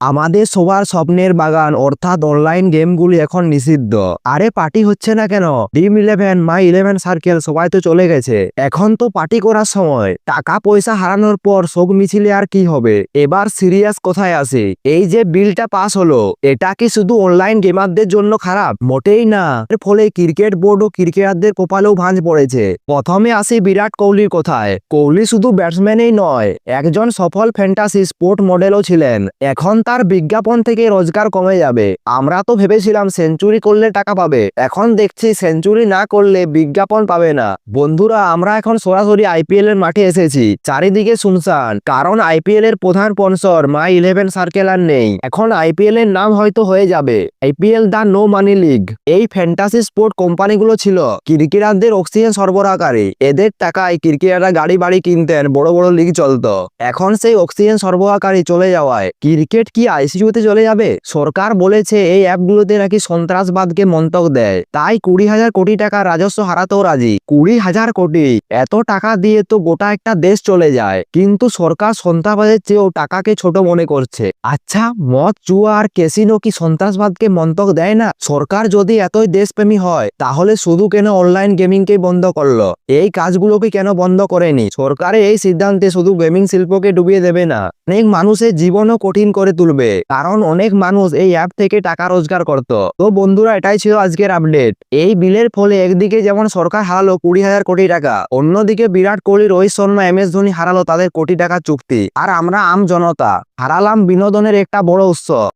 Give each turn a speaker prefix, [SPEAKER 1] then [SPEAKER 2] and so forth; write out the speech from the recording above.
[SPEAKER 1] আমাদের সবার স্বপ্নের বাগান, অর্থাৎ অনলাইন গেমগুলি এখন নিষিদ্ধ। আরে পার্টি হচ্ছে না কেন? ডিম ইলেভেন মাই ইলেভেন সার্কেল সবাই তো চলে গেছে। এখন তো পার্টি করার সময়। টাকা, পয়সা হারানোর পর শোক মিছিলে আর কি হবে? এবার সিরিয়াস কোথায় আসে। এই যে বিলটা পাস হলো, এটা কি শুধু অনলাইন গেমারদের জন্য খারাপ? মোটেই না। এর ফলে ক্রিকেট বোর্ড ও ক্রিকেটারদের কপালেও ভাঁজ পড়েছে। প্রথমে আসি বিরাট কোহলির কথায়। কোহলি শুধু ব্যাটসম্যানই নয়, একজন সফল ফ্যান্টাসি স্পোর্ট মডেলও ছিলেন। এখন তার বিজ্ঞাপন থেকে রোজগার কমে যাবে। আমরা তো ভেবেছিলাম সেঞ্চুরি করলে টাকা পাবে। এখন দেখছি সেঞ্চুরি না করলে বিজ্ঞাপন পাবে না। বন্ধুরা, আমরা এখন সরাসরি আইপিএল এর মাঠে এসেছি। চারিদিকে শুনশান। কারণ আইপিএল এর প্রধান স্পন্সর মাই ইলেভেন সার্কেল আর নেই। এখন আইপিএল এর নাম হয়তো হয়ে যাবে। IPL the no money league. এই ফ্যান্টাসি স্পোর্ট কোম্পানিগুলো ছিল ক্রিকেটারদের অক্সিজেন সরবরাহকারী। এদের টাকায় ক্রিকেটাররা গাড়ি বাড়ি কিনতেন, বড় বড় লিগ চলতো। এখন সেই অক্সিজেন সরবরাহকারী চলে যাওয়ায় ক্রিকেট কি আইসিইউতে চলে যাবে? সরকার বলেছে এই অ্যাপগুলোতে নাকি সন্ত্রাসবাদকে মন্তক দেয়। তাই কুড়ি হাজার কোটি টাকা রাজস্ব হারাতেও রাজি। কুড়ি হাজার কোটি, এত টাকা দিয়ে তো গোটা একটা দেশ চলে যায়। কিন্তু সরকার সন্ত্রাসবাদের চেয়েও টাকাকে ছোট মনে করছে। আচ্ছা মদ চুয়া আর ক্যাসিনো কি সন্ত্রাসবাদকে মন্তক দেয় না? সরকার যদি এতই দেশপ্রেমী হয়, তাহলে শুধু কেন অনলাইন গেমিংকে বন্ধ করল? এই কাজগুলোকে কেন বন্ধ করেনি? সরকারের এই সিদ্ধান্তে শুধু গেমিং শিল্পকে ডুবিয়ে দেবে না। অনেক মানুষের জীবনও কঠিন করে তুলবে কারণ অনেক মানুষ এই অ্যাপ থেকে টাকা রোজগার করত। তো বন্ধুরা, এটাই ছিল আজকের আপডেট এই বিলের ফলে একদিকে যেমন সরকার হারালো কুড়ি হাজার কোটি টাকা, অন্যদিকে বিরাট কোহলি, রোহিত শর্মা, এম এস ধোনি হারালো তাদের কোটি টাকা চুক্তি। আর আমরা আম জনতা, হারালাম বিনোদনের একটা বড় উৎস।